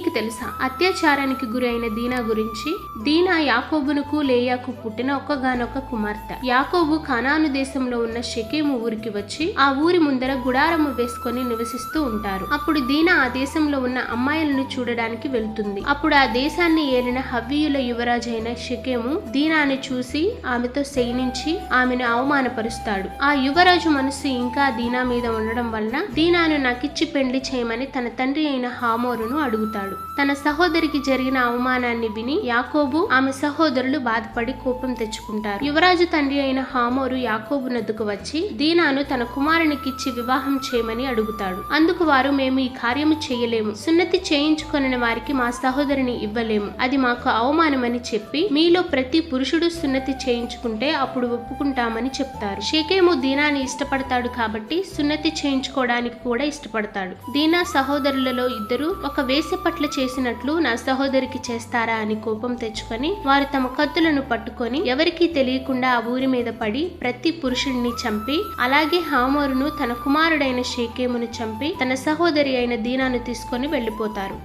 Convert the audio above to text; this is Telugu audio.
నీకు తెలుసా? అత్యాచారానికి గురైన దీనా గురించి? దీనా యాకోబునకు లేయాకు పుట్టిన ఒక్కగానొక్క కుమార్తె. యాకోబు కనాను దేశంలో ఉన్న షెకేము ఊరికి వచ్చి ఆ ఊరి ముందర గుడారము వేసుకొని నివసిస్తూ ఉంటారు. అప్పుడు దీనా ఆ దేశంలో ఉన్న అమ్మాయిలను చూడడానికి వెళ్తుంది. అప్పుడు ఆ దేశాన్ని ఏలిన హవ్వీయుల యువరాజైన షెకేము దీనాని చూసి ఆమెతో శయనించి ఆమెను అవమానపరుస్తాడు. ఆ యువరాజు మనసు ఇంకా దీనా మీద ఉండడం వలన దీనాను నాకిచ్చి పెండ్లి చేయమని తన తండ్రి అయిన హామోరును అడుగుతాడు. తన సహోదరికి జరిగిన అవమానాన్ని విని యాకోబు ఆమె సహోదరులు బాధపడి కోపం తెచ్చుకుంటారు. యువరాజు తండ్రి అయిన హామోరు యాకోబు నద్దుకు వచ్చి దీనాను తన కుమారునికిచ్చి వివాహం చేయమని అడుగుతాడు. అందుకు వారు మేము ఈ కార్యము చేయలేము. సున్నతి చేయించుకొనిన వారికి మా సహోదరిని ఇవ్వలేము. అది మాకు అవమానమని చెప్పి మీలో ప్రతి పురుషుడు సున్నతి చేయించుకుంటే అప్పుడు ఒప్పుకుంటామని చెప్తారు. షేకేము దీనాని ఇష్టపడతాడు కాబట్టి సున్నతి చేయించుకోవడానికి కూడా ఇష్టపడతాడు. దీనా సహోదరులలో ఇద్దరు ఒక వేసె పట్ల చేసినట్లు నా సహోదరికి చేస్తారా అని కోపం తెచ్చుకొని వారు తమ కత్తులను పట్టుకొని ఎవరికీ తెలియకుండా ఆ ఊరి మీద పడి ప్రతి పురుషుడిని చంపి అలాగే హామోరును తన కుమారుడైన షేకేమును చంపి తన సహోదరి అయిన దీనాను తీసుకొని వెళ్ళిపోతారు.